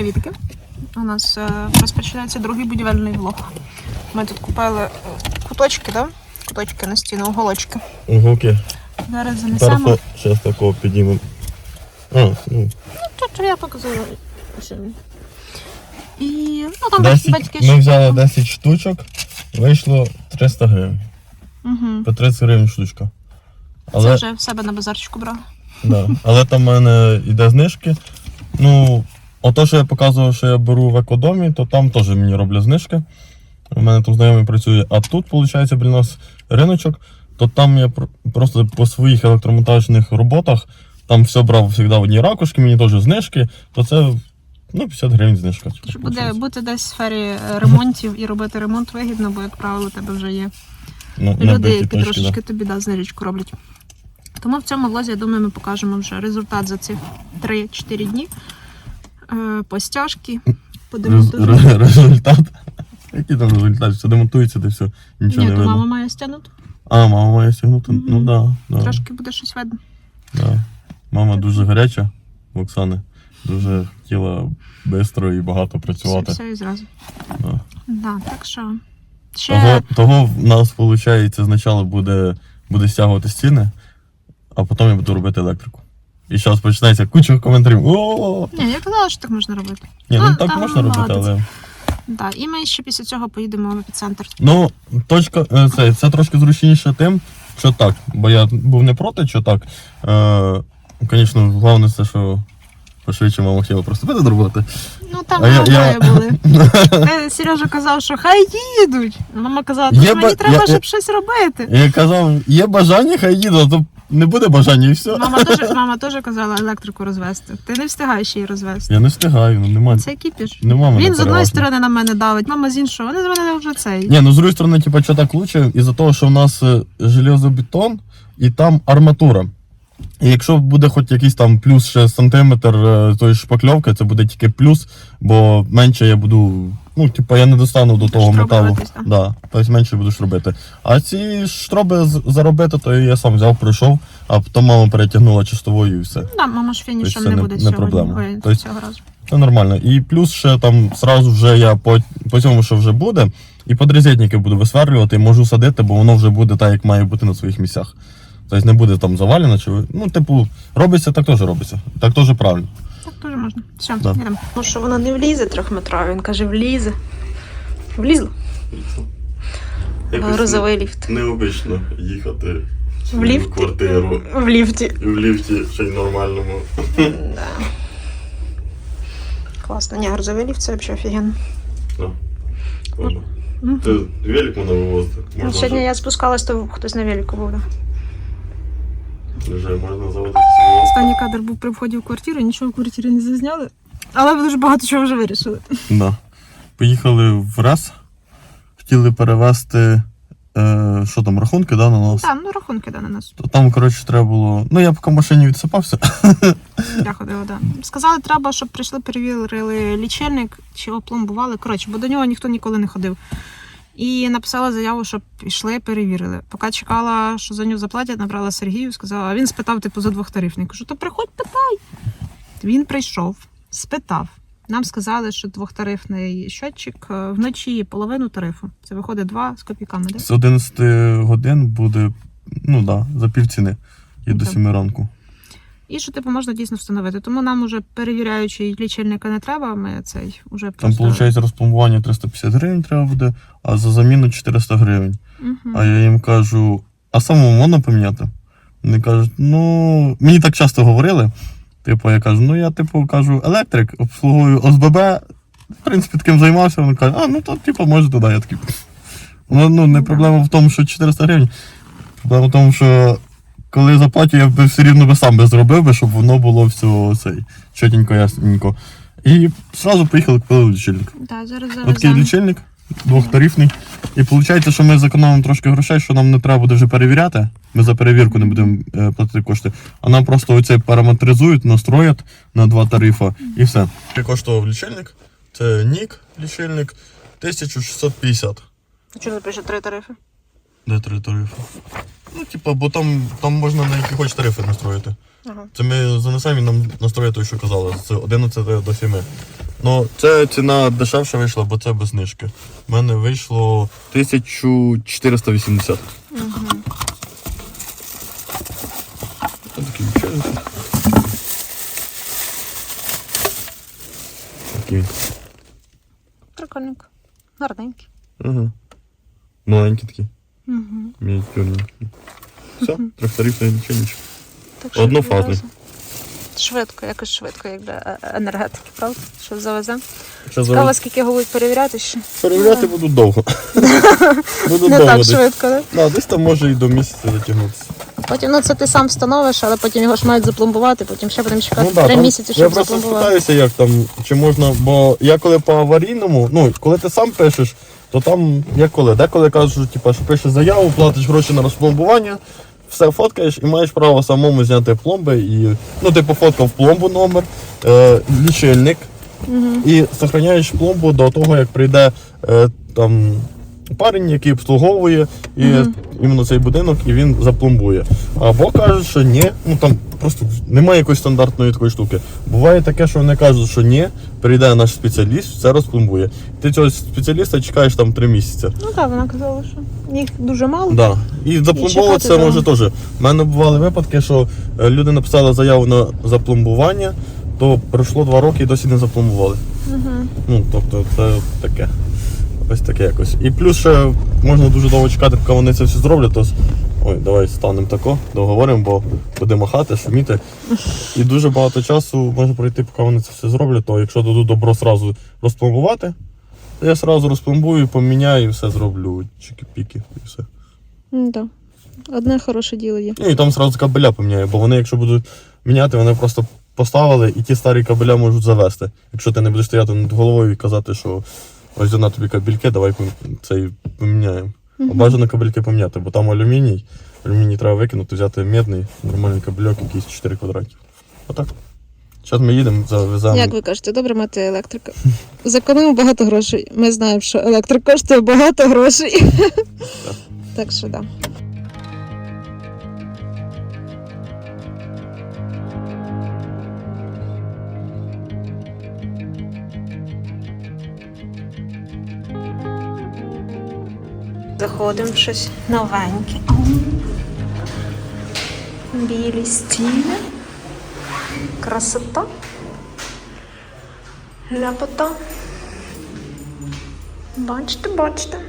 Привітки. У нас е, розпочинається другий будівельний влог. Ми тут купили е, куточки, да? Куточки на стіну, уголочки. Уголки. Зараз занесемо. Зараз такого підіймемо. А, ну, Тут я показала. І ну там 10, батьки ми ще- взяли 10 штучок, вийшло 300 гривень. Мгм. По 30 гривень штучка. Це вже в себе на базарчику брали. да, але там в мене йде знижки. Ну, ото, що я показував, що я беру в екодомі, то там теж мені роблять знижки. У мене там знайомий працює. А тут, виходить, біля нас риночок, то там я просто по своїх електромонтажних роботах там все брав завжди в одній ракушки, мені теж знижки, то це ну, 50 гривень знижка. Щоб буде бути десь в сфері ремонтів і робити ремонт вигідно, бо, як правило, у тебе вже є Ну, люди, які трошечки тобі да, знижечку роблять. Тому в цьому влозі, я думаю, ми покажемо вже результат за ці 3-4 дні. Е, по стяжки, по да. Рез- результат. Який там результат? Все демонтується, де все, нічого Ні, не то видно. мама має стягнути. А, мама має стягнути? Мгм. Ну да, да, Трошки буде щось видно. да. Мама дуже гаряча, в Оксани. Дуже хотіла швидко і багато Все, працювати. все і зразу. Да. Да, так що. Ще Того, того в нас, виходить, спочатку буде, буде стягувати стіни, а потім я буду робити електрику. І зараз починається куча коментарів. О! Ні, я казала, що так можна робити. Ні, Ну, ну так можна робити, але. Да, і ми ще після цього поїдемо в епіцентр. Ну, точка, е, це, це трошки зручніше тим, що так. Бо я був не проти, що так. Е, звісно, головне це, що пошвидше мама хотіла просто піти до роботи. Ну там А я- я- були. Е, Сережа казав, що хай їдуть. Мама казала, Є що мені ба- треба, я- щоб щось робити. Я казав, є бажання, хай їду, а то не буде бажання і все. Мама теж, мама теж казала електрику розвести. Ти не встигаєш її розвести. Я не встигаю, ну нема. Це кіпіш. Нема мене Він з одної переважно. сторони на мене давить, мама з іншої. Вони з мене вже цей. Ні, ну з другої сторони, типа, що так лучше, із-за того, що в нас е, железобетон і там арматура. І якщо буде хоч якийсь там плюс ще сантиметр е, тої шпакльовки, це буде тільки плюс, бо менше я буду. Ну, типа, я не достану до того металу. Штроблюватись, так. Да, тобто менше будеш робити. А ці штроби з- заробити, то я сам взяв, пройшов, а потім мама перетягнула чистовою і все. Да, мама ж фінішем Тобто це не не- буде не сьогодні. проблема. Ой, Тобто- цього разу. Це нормально. І плюс ще там сразу вже я по, по цьому, що вже буде, і подрезетники буду висверлювати, і можу садити, бо воно вже буде так, як має бути на своїх місцях. Тобто не буде там завалено, чи ви- ну, типу, робиться, так теж робиться. Так теж правильно. Так теж можна. Все, Да. йдемо. Ну що вона не влізе трьохметрові, він каже, влізе. Влізла. Розовий ліфт. Необично їхати В ліфт? квартиру В ліфті. в ліфті ще й нормальному. Да. Класно. Ні, грузовий ліфт це взагалі офігенно. Мгм. Ти велик мене вивозити. Ну, Сьогодні я спускалась, то хтось на велику був. Да. Вже можна заводити. Останній кадр був при вході в квартиру, нічого в квартирі не зазняли. Але ви дуже багато чого вже вирішили. Да. Поїхали в РЕС, хотіли перевезти, е, що там, рахунки, да, на нас. Так, ну рахунки да, на нас. То там, коротше, треба було. Ну, я поки в машині відсипався. Я ходила, да. Сказали, треба, щоб прийшли, перевірили лічильник чи опломбували. Коротше, бо до нього ніхто ніколи не ходив. І написала заяву, щоб пішли, перевірили. Поки чекала, що за нього заплатять, набрала Сергію, сказала, а він спитав, типу, за двохтарифний. Кажу, то приходь, питай. Він прийшов, спитав. Нам сказали, що двохтарифний щотчик е, вночі половину тарифу. Це виходить два з копійками, да? З 11 годин буде, ну да, за півціни. І до Так. 7 ранку. І що типу можна дійсно встановити. Тому нам уже перевіряючи лічильника не треба. Ми цей уже Там, просто... виходить, розпломбування 350 гривень треба буде, а за заміну 400 гривень. Мгм. А я їм кажу, а самому можна поміняти? Вони кажуть, ну, мені так часто говорили. Типу, я кажу, ну я типу кажу, електрик, обслуговую ОСББ. В принципі, таким займався. Вони кажуть, а ну то типу, може туди. Я такий. Ну, ну не проблема в тому, що 400 гривень. Проблема в тому, що коли заплатю, я би все рівно би сам би зробив би, щоб воно було все цей, чотенько, ясненько. І одразу поїхали купили лічильник. Да, зараз такий завеземо. лічильник двохтарифний. І виходить, що ми зекономимо трошки грошей, що нам не треба буде вже перевіряти. Ми за перевірку не будемо е, платити кошти. А нам просто оцей параметризують, настроять на два тарифи і все. Скільки коштував лічильник? Це нік лічильник 1650. Чому не пише три тарифи? Де три тарифи? Ну, типа, бо там, там можна на які хоч тарифи настроїти. Ага. Це ми занесемо і нам настроїть той, що казали, з 11 до 7. Ну, це ціна дешевше вийшла, бо це без знижки. У мене вийшло 1480. Угу. Ось такий лічильник. Такий. Прикольненько. Гарненький. Ага. Маленький такий, Угу. мініатюрненький. Все, трьохтарифний лічильничок. Так Однофазний. відразу. Швидко, якось швидко, як для е, енергетики, правда? Що завеземо. Ще Цікаво, скільки будуть перевіряти ще. перевіряти буду довго. Буду Не довго так десь. швидко, да? Да, десь там може і до місяця затягнутися. Потім, ну це ти сам встановиш, але потім його ж мають запломбувати, потім ще будемо чекати три Ну там- місяці, Я щоб просто запломбувати. спитаюся, як там, чи можна, бо я коли по аварійному, ну, коли ти сам пишеш, то там як коли, деколи кажуть, типу, що пишеш заяву, платиш гроші на розпломбування, все фоткаєш і маєш право самому зняти пломби і, ну, ти пофоткав пломбу номер, е, лічильник і зберігаєш пломбу до того, як прийде е, там парень, який обслуговує і іменно цей будинок, і він запломбує. Або кажуть, що ні, ну там просто немає якоїсь стандартної такої штуки. Буває таке, що вони кажуть, що ні, прийде наш спеціаліст, все розпломбує. Ти цього спеціаліста чекаєш там три місяці. Ну так, вона казала, що їх дуже мало. Да. І запломбовувати це може теж. У мене бували випадки, що е, люди написали заяву на запломбування, то пройшло два роки і досі не запломбували. Угу. Ну, тобто, це таке. Ось таке якось. І плюс ще можна дуже довго чекати, поки вони це все зроблять, то. Ой, давай станемо тако, договоримо, бо буде махати, шуміти. І дуже багато часу може пройти, поки вони це все зроблять, то якщо дадуть добро сразу розпломбувати, то я сразу розпломбую, поміняю і все зроблю. Чики-піки і все. Так. Одне хороше діло є. Ну і там сразу кабеля поміняю, бо вони, якщо будуть міняти, вони просто поставили і ті старі кабеля можуть завести. Якщо ти не будеш стояти над головою і казати, що ось на тобі кабельки, давай цей поміняємо. А Бажано кабельки поміняти, бо там алюміній. Алюміній треба викинути, взяти медний, нормальний кабельок, якийсь 4 квадратів. Отак. Зараз ми їдемо, завеземо. Як ви кажете, добре мати електрика. Зекономимо багато грошей. Ми знаємо, що електрик коштує багато грошей. Так що так. Да. Заходимо в щось новеньке. Білі стіни. Красота. Ляпота. Бачите, бачите.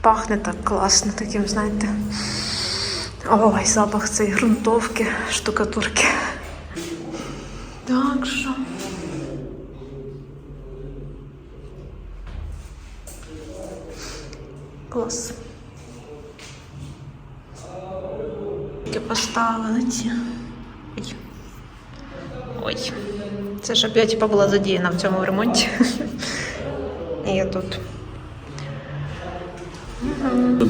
Пахне так класно, таким, знаєте. Ой, запах цієї ґрунтовки, штукатурки. Так що. Клас. Тільки поставили ці. Ой. Ой. Ж типа була задіяна в цьому ремонті. І я тут.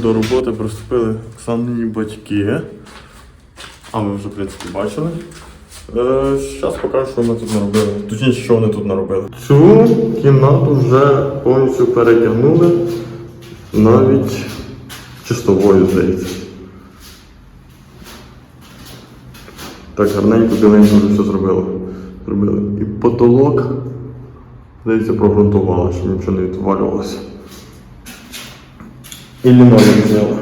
До роботи приступили Оксанині батьки. А ви вже, в принципі, бачили. Зараз покажу, що ми тут наробили. Точніше, що вони тут наробили. Цю кімнату вже повністю перетягнули навіть чистовою, здається. Так гарненько біленько вже все зробили. Зробили. І потолок, здається, прогрунтували, щоб нічого не відвалювалося. І лінолеум зняли.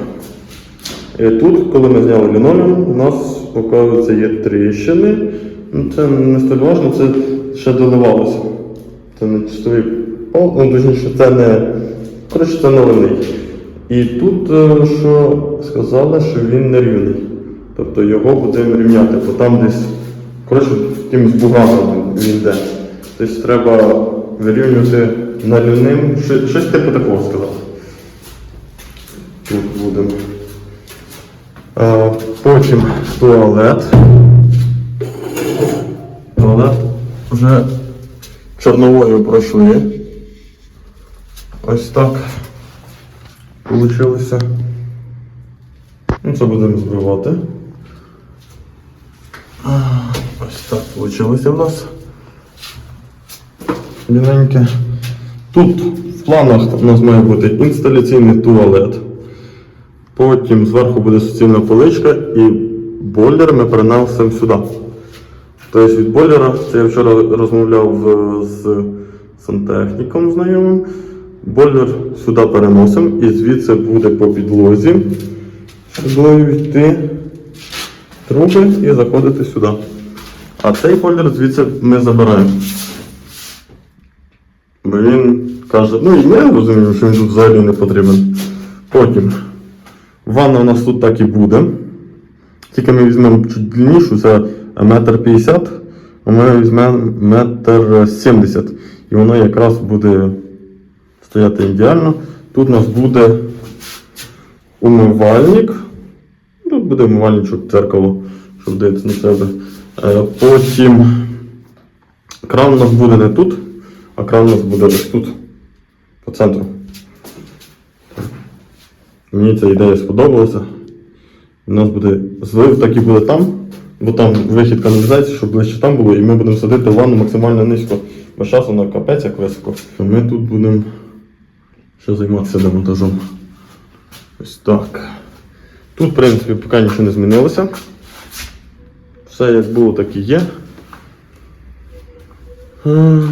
І тут, коли ми зняли лінолеум, у нас, оказується, є тріщини. Ну, це не столь важно, це ще доливалося. Це не чистовий пол, ну точніше, це не. Коротше, це наливний. І тут, е, що сказали, що він не рівний. Тобто його будемо рівняти, бо там десь, коротше, якимось бугами він йде. Тобто треба вирівнювати налівним, Щось- типу такого сказав. Тут будемо. Потім туалет. Туалет вже чорновою пройшли. Ось так Получилося. Ну, це будемо збивати. Так вийшло в нас. Рівненьке. Тут в планах у нас має бути інсталяційний туалет. Потім зверху буде суцільна поличка і бойлер ми перенесемо сюди. Тобто від бойлера, це я вчора розмовляв з сантехніком знайомим. Бойлер сюди переносимо і звідси буде по підлозі сюди йти труби і заходити сюди. А цей бойлер звідси ми забираємо. Бо він каже, ну і ми розуміємо, що він тут взагалі не потрібен. Потім ванна у нас тут так і буде. Тільки ми візьмемо чуть длиннішу, це метр п'ятдесят, а ми візьмемо метр сімдесят. І воно якраз буде стояти ідеально. Тут у нас буде умивальник. Тут буде умивальничок, дзеркало, щоб дивитися на себе. Е, Потім кран у нас буде не тут, а кран у нас буде ось тут, по центру. Мені ця ідея сподобалася. У нас буде злив, так і буде там, бо там вихід каналізації, щоб ближче там було, і ми будемо садити ванну максимально низько. Бо зараз вона капець як високо. Ми тут будемо ще займатися демонтажом. Ось так. Тут, в принципі, поки нічого не змінилося. Все як було, так і є. Е,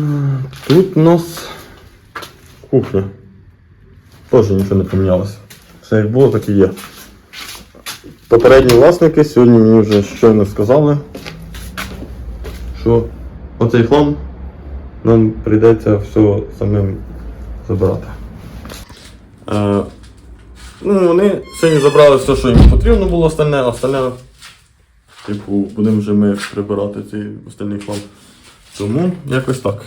Тут у нас кухня. Теж нічого не помінялося. Все як було, так і є. Попередні власники сьогодні мені вже щойно сказали, що оцей хлам нам прийдеться все самим забирати. Е, ну, вони сьогодні забрали все, що їм потрібно було, остальне, остальне, типу, будемо вже ми прибирати цей остальний хлам. Тому якось так.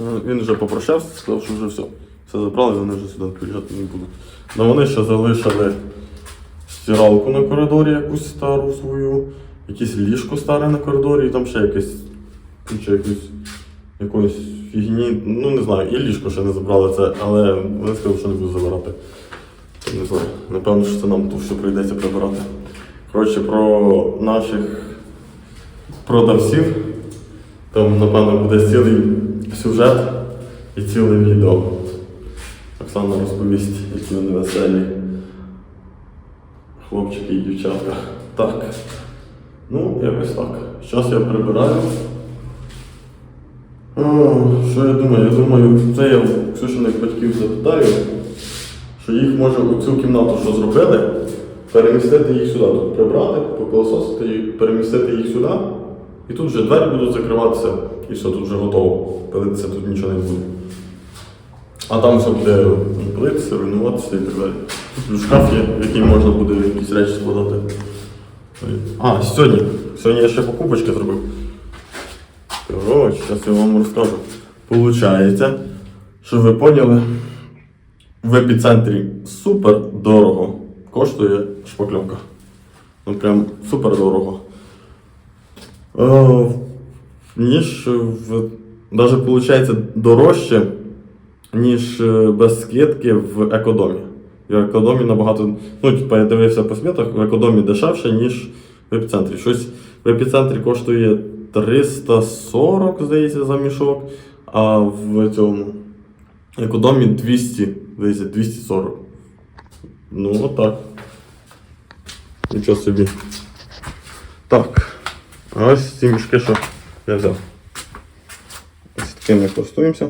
Е, Він вже попрощався, сказав, що вже все. Все забрали, вони вже сюди приїжджати не будуть. Ну вони ще залишили стиралку на коридорі якусь стару свою, якесь ліжко старе на коридорі, і там ще якесь куча якусь якоїсь фігні. Ну не знаю, і ліжко ще не забрали це, але вони сказали, що не будуть забирати. Не знаю. Напевно, що це нам тут все прийдеться прибирати. Коротше, про наших продавців. Там, напевно, буде цілий сюжет і ціле відео. Оксана розповість, які вони веселі. Хлопчики і дівчатка. Так. Ну, якось так. Зараз я прибираю. О, що я думаю? Я думаю, це я в Ксюшиних батьків запитаю, що їх може у цю кімнату, що зробили, перемістити їх сюди. Тут прибрати, попилососити і перемістити їх сюди. І тут вже двері будуть закриватися, і все, тут вже готово. Пилитися тут нічого не буде. А там все буде пилитися, руйнуватися і так далі. Тут шкаф є, в який можна буде якісь речі складати. А, сьогодні. Сьогодні я ще покупочки зробив. Коротше, зараз я вам розкажу. Получається, що ви поняли, в епіцентрі супер дорого коштує шпакльовка. Ну прям супер дорого. Е, ніж в. Навіть виходить дорожче, ніж е, без скидки в екодомі. В екодомі набагато. Ну, типа, я дивився по смітах, в екодомі дешевше, ніж в епіцентрі. Щось в епіцентрі коштує 340, здається, за мішок, а в цьому екодомі 200, здається, 240. Ну, отак. Нічого собі. Так. А ось ці мішки, що я взяв. Ось такими користуємося.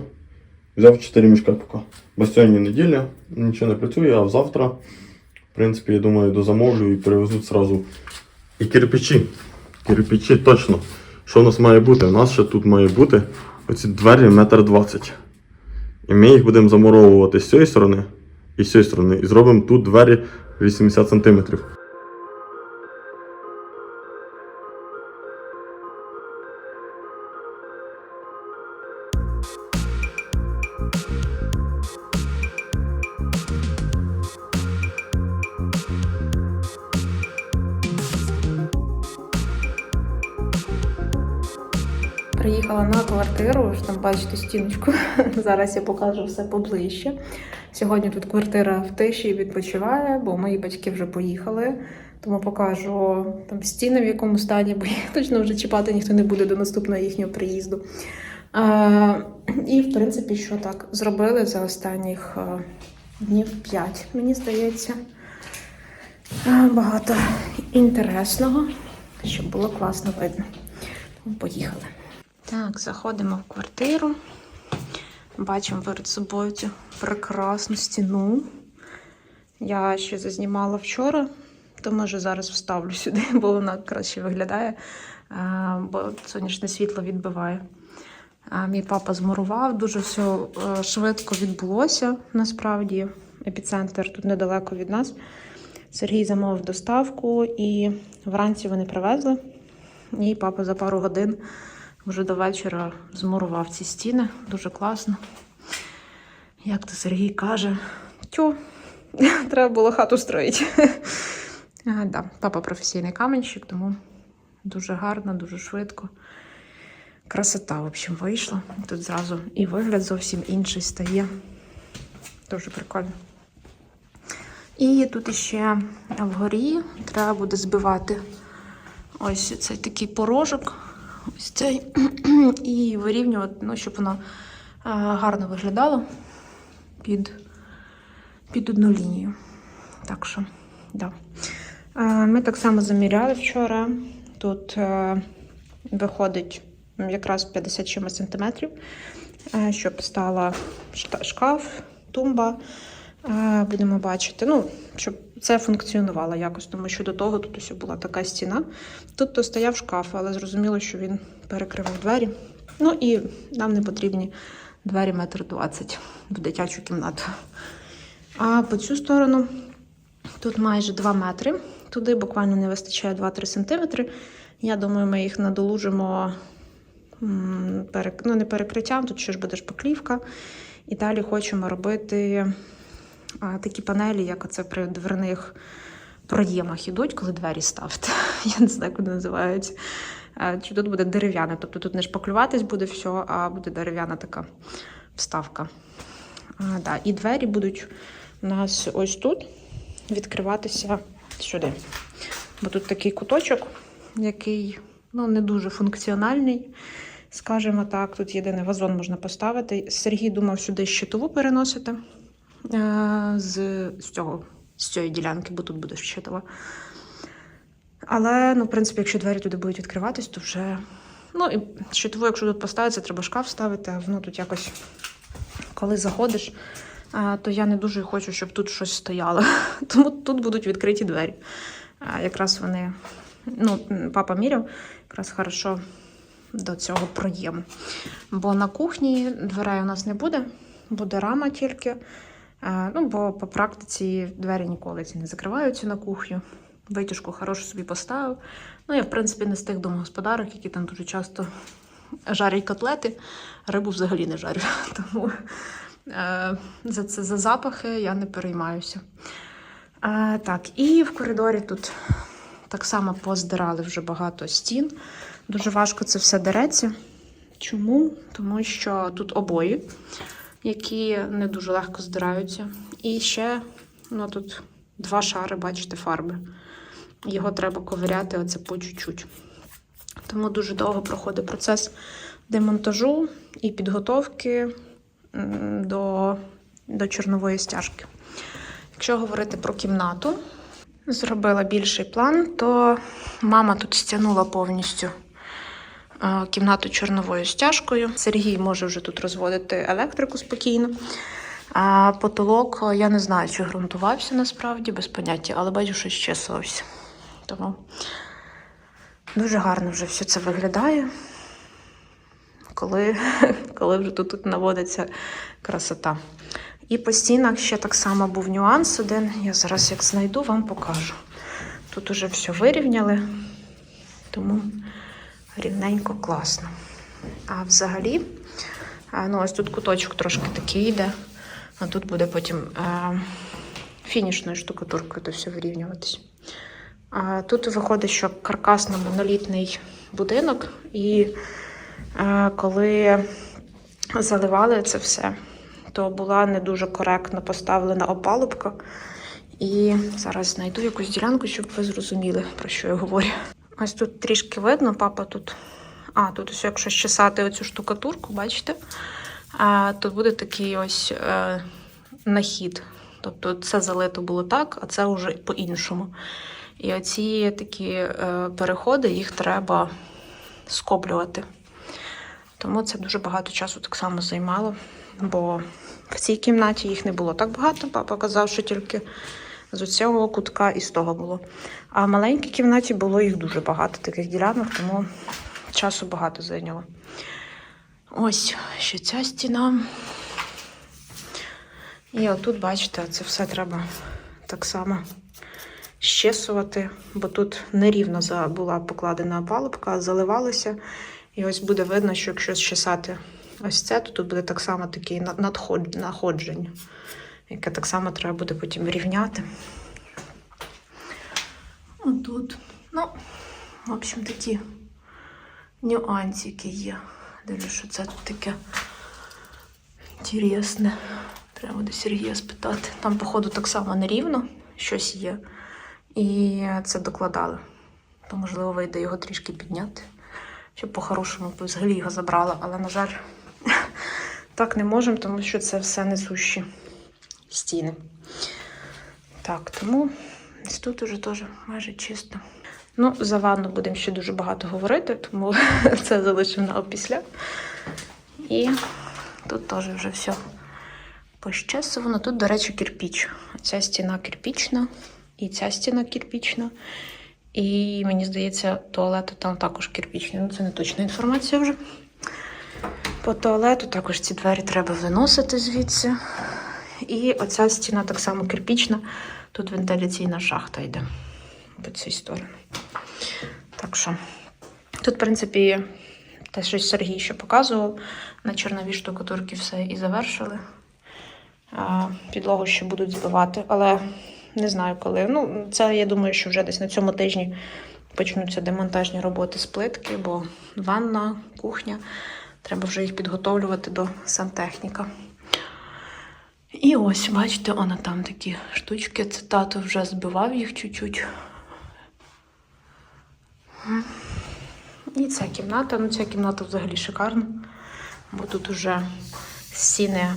Взяв 4 мішка поки. Бо сьогодні неділя, нічого не працює, а завтра, в принципі, я думаю, дозамовлю і перевезуть зразу. І кирпичі. Кирпичі точно. Що у нас має бути? У нас ще тут має бути оці двері метр двадцять. І ми їх будемо замуровувати з цієї сторони і з цієї сторони. І зробимо тут двері 80 сантиметрів. Приїхала на квартиру, ж там бачите стіночку. Зараз я покажу все поближче. Сьогодні тут квартира в тиші відпочиває, бо мої батьки вже поїхали. Тому покажу там стіни в якому стані, бо їх точно вже чіпати ніхто не буде до наступного їхнього приїзду. А, і, в принципі, що так зробили за останніх а, днів 5, мені здається. Багато інтересного, щоб було класно видно. Поїхали. Так, заходимо в квартиру. Бачимо перед собою цю прекрасну стіну. Я ще зазнімала вчора, то може зараз вставлю сюди, бо вона краще виглядає, бо сонячне світло відбиває. Мій папа змурував, дуже все е, швидко відбулося насправді. Епіцентр тут недалеко від нас. Сергій замовив доставку, і вранці вони привезли. І папа за пару годин вже до вечора змурував ці стіни. Дуже класно. Як то Сергій каже, тьо, треба було хату строїти. Да, папа професійний каменщик, тому дуже гарно, дуже швидко. Красота, в общем, вийшла. Тут зразу і вигляд зовсім інший стає. Дуже прикольно. І тут іще вгорі треба буде збивати ось цей такий порожок, ось цей, і вирівнювати, ну, щоб воно е, гарно виглядало під, під одну лінію. Так що, да. Е, Ми так само заміряли вчора. Тут е, виходить якраз 50 чимось сантиметрів, щоб стала шкаф, тумба. Будемо бачити, ну, щоб це функціонувало якось, тому що до того тут ось була така стіна. Тут то стояв шкаф, але зрозуміло, що він перекривав двері. Ну і нам не потрібні двері метр двадцять в дитячу кімнату. А по цю сторону тут майже 2 метри. Туди буквально не вистачає 2-3 сантиметри. Я думаю, ми їх надолужимо ну, не перекриттям, тут ще ж буде шпаклівка. І далі хочемо робити такі панелі, як оце при дверних проємах ідуть, коли двері ставити. Я не знаю, як вони називаються. Чи тут буде дерев'яне, тобто тут не шпаклюватись буде все, а буде дерев'яна така вставка. А, да. І двері будуть у нас ось тут відкриватися сюди. Бо тут такий куточок, який ну, не дуже функціональний. Скажімо так, тут єдиний вазон можна поставити. Сергій думав сюди щитову переносити е, з, з, цього, з цієї ділянки, бо тут буде щитова. Але, ну, в принципі, якщо двері туди будуть відкриватись, то вже. Ну, і щитову, якщо тут поставиться, треба шкаф ставити, а воно тут якось, коли заходиш, то я не дуже хочу, щоб тут щось стояло. Тому тут будуть відкриті двері. Якраз вони, ну, папа міряв, якраз хорошо до цього проєму. Бо на кухні дверей у нас не буде, буде рама тільки. Ну, бо по практиці двері ніколи ці не закриваються на кухню. Витяжку хорошу собі поставив. Ну, я, в принципі, не з тих домогосподарок, які там дуже часто жарять котлети, рибу взагалі не жарю. Тому е, за це за запахи я не переймаюся. Так, і в коридорі тут так само поздирали вже багато стін. Дуже важко це все дереться. Чому? Тому що тут обої, які не дуже легко здираються. І ще ну, тут два шари, бачите, фарби. Його треба ковиряти оце по чуть-чуть. Тому дуже довго проходить процес демонтажу і підготовки до, до чорнової стяжки. Якщо говорити про кімнату, зробила більший план, то мама тут стягнула повністю кімнату чорновою стяжкою. Сергій може вже тут розводити електрику спокійно. А потолок е, я не знаю, чи ґрунтувався насправді, без поняття, але бачу, що щесувався. Тому дуже гарно вже все це виглядає, коли, коли вже тут, тут наводиться красота. І по стінах ще так само був нюанс один. Я зараз як знайду, вам покажу. Тут уже все вирівняли, тому рівненько класно. А взагалі, ну ось тут куточок трошки такий йде, а тут буде потім фінішною штукатуркою то все вирівнюватись. А тут виходить, що каркасно-монолітний будинок, і коли заливали це все, то була не дуже коректно поставлена опалубка. І зараз знайду якусь ділянку, щоб ви зрозуміли, про що я говорю. Ось тут трішки видно, папа тут. А, тут ось якщо щесати оцю штукатурку, бачите, то буде такий ось е, нахід. Тобто це залито було так, а це вже по-іншому. І оці такі е, переходи, їх треба скоплювати. Тому це дуже багато часу так само займало, бо в цій кімнаті їх не було так багато. Папа казав, що тільки з цього кутка і з того було. А в маленькій кімнаті було їх дуже багато таких ділянок, тому часу багато зайняло. Ось ще ця стіна. І отут, бачите, це все треба так само щесувати, бо тут нерівно була покладена палубка, заливалося. І ось буде видно, що якщо щесати ось це, то тут буде так само такий на- надход- находження, яке так само треба буде потім рівняти. Отут. Ну, в общем, такі нюансики є. Дивлюсь, що це тут таке інтересне. Треба буде Сергія спитати. Там, походу, так само нерівно щось є. І це докладали. То, можливо, вийде його трішки підняти. Щоб по-хорошому взагалі його забрала. Але, на жаль, так не можемо, тому що це все несущі стіни. Так, тому тут уже теж майже чисто. Ну, за ванну будемо ще дуже багато говорити, тому це залишимо на опісля. І тут теж вже все пощесувано. Тут, до речі, кирпіч. Ця стіна кирпічна, і ця стіна кирпічна. І мені здається, туалету там також кирпічний. Ну, це не точна інформація вже. По туалету також ці двері треба виносити звідси. І оця стіна так само кирпічна. Тут вентиляційна шахта йде по цій стороні. Так що тут, в принципі, те, що Сергій ще показував, на чорновій штукатурці все і завершили. Підлогу ще будуть збивати, але не знаю коли. Ну, це я думаю, що вже десь на цьому тижні почнуться демонтажні роботи з плитки, бо ванна, кухня. Треба вже їх підготовлювати до сантехніка. І ось, бачите, воно там такі штучки. Це тато вже збивав їх чуть-чуть. І ця кімната. Ну, ця кімната взагалі шикарна, бо тут уже стіни е,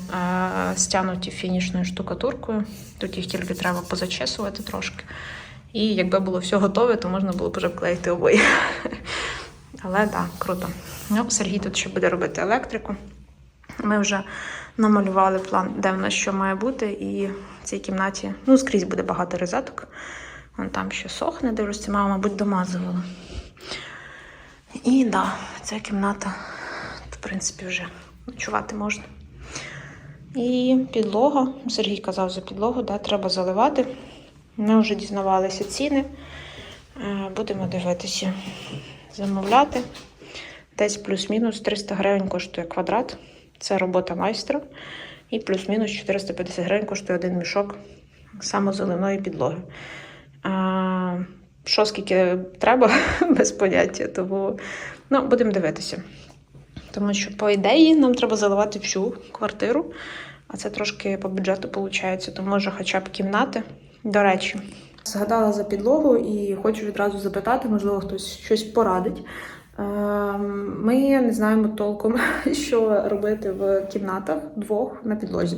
стянуті фінішною штукатуркою. Тут їх тільки треба позачесувати трошки. І якби було все готове, то можна було б вже вклеїти обої. Але так, да, круто. Ну, Сергій тут ще буде робити електрику. Ми вже намалювали план, де в нас що має бути, і в цій кімнаті ну, скрізь буде багато розеток. Вон там ще сохне, дивлюся, мама, мабуть, домазувала. І так, да, ця кімната, в принципі, вже ночувати можна. І підлога. Сергій казав за підлогу, да, треба заливати. Ми вже дізнавалися ціни. Е, Будемо дивитися, замовляти. Десь плюс-мінус 300 гривень коштує квадрат. Це робота майстра. І плюс-мінус 450 гривень коштує один мішок самозеленої підлоги. А, що скільки треба, без поняття, тому ну, будемо дивитися. Тому що, по ідеї, нам треба заливати всю квартиру, а це трошки по бюджету виходить, то може хоча б кімнати. До речі, згадала за підлогу і хочу відразу запитати, можливо, хтось щось порадить. Ем, Ми не знаємо толком, що робити в кімнатах двох на підлозі.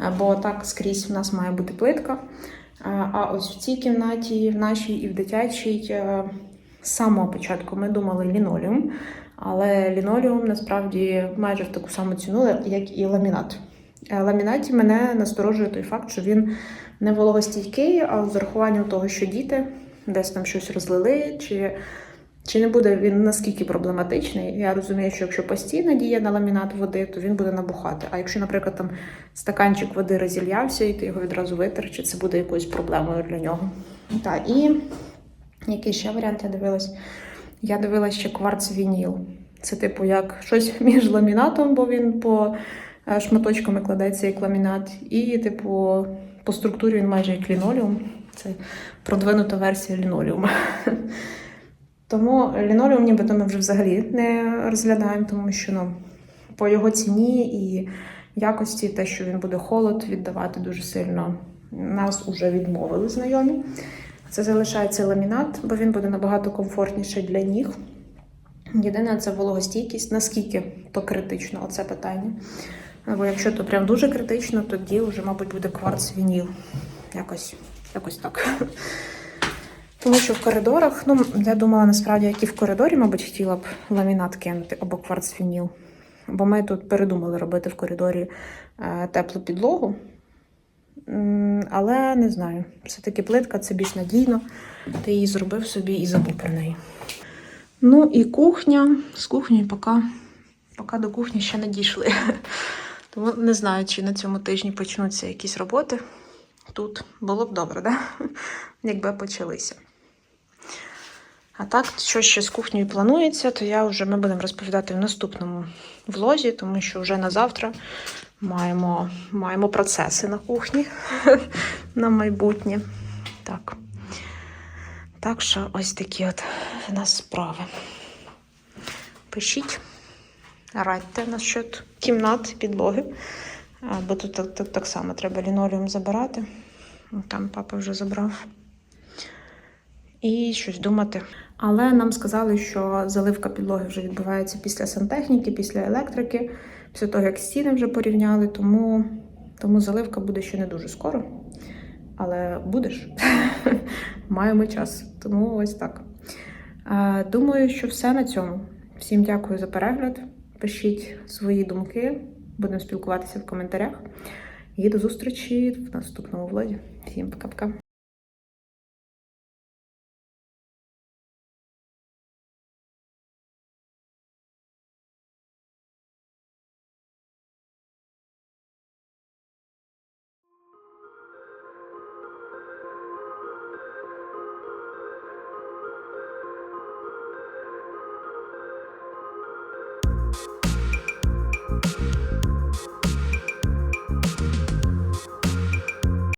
Е, Бо так скрізь в нас має бути плитка. Е, А ось в цій кімнаті, в нашій і в дитячій, е, з самого початку ми думали лінолеум, але лінолеум насправді майже в таку саму ціну, як і ламінат. Ламінаті мене насторожує той факт, що він не вологостійкий, а з урахуванням того, що діти десь там щось розлили, чи, чи не буде він наскільки проблематичний. Я розумію, що якщо постійно діє на ламінат води, то він буде набухати. А якщо, наприклад, там стаканчик води розіллявся, і ти його відразу витер, чи це буде якоюсь проблемою для нього. Так, і який ще варіант я дивилась? Я дивилась ще кварц вініл. Це, типу, як щось між ламінатом, бо він по е, шматочками кладеться як ламінат, і, типу, по структурі він майже як лінолеум. Це продвинута версія лінолеума. Тому лінолеум нібито ми вже взагалі не розглядаємо, тому що ну, по його ціні і якості, те, що він буде холод віддавати дуже сильно, нас вже відмовили знайомі. Це залишається ламінат, бо він буде набагато комфортніший для ніг. Єдине, це вологостійкість. Наскільки то критично, оце питання. Бо якщо то прям дуже критично, тоді вже, мабуть, буде кварц вініл. Якось, якось так. Тому що в коридорах, ну, я думала насправді, як і в коридорі, мабуть, хотіла б ламінат кинути або кварцфініл. Бо ми тут передумали робити в коридорі е, теплу підлогу. Але не знаю, все-таки плитка це більш надійно. Ти її зробив собі і забув про неї. Ну і кухня. З кухні поки, поки до кухні ще не дійшли. Тому не знаю, чи на цьому тижні почнуться якісь роботи. Тут було б добре, да? якби почалися. А так, що ще з кухнею планується, то я вже ми будемо розповідати в наступному влозі, тому що вже на завтра маємо, маємо процеси на кухні на майбутнє. Так. Так що ось такі от в нас справи. Пишіть, радьте насчет кімнат, підлоги. Бо тут, так- тут так само треба лінолеум забирати. Там папа вже забрав. І щось думати. Але нам сказали, що заливка підлоги вже відбувається після сантехніки, після електрики, після того, як стіни вже порівняли, тому, тому заливка буде ще не дуже скоро. Але будеш. Маємо час. Тому ось так. Е, Думаю, що все на цьому. Всім дякую за перегляд. Пишіть свої думки, будемо спілкуватися в коментарях. І до зустрічі в наступному влоді. Всім пока-пока.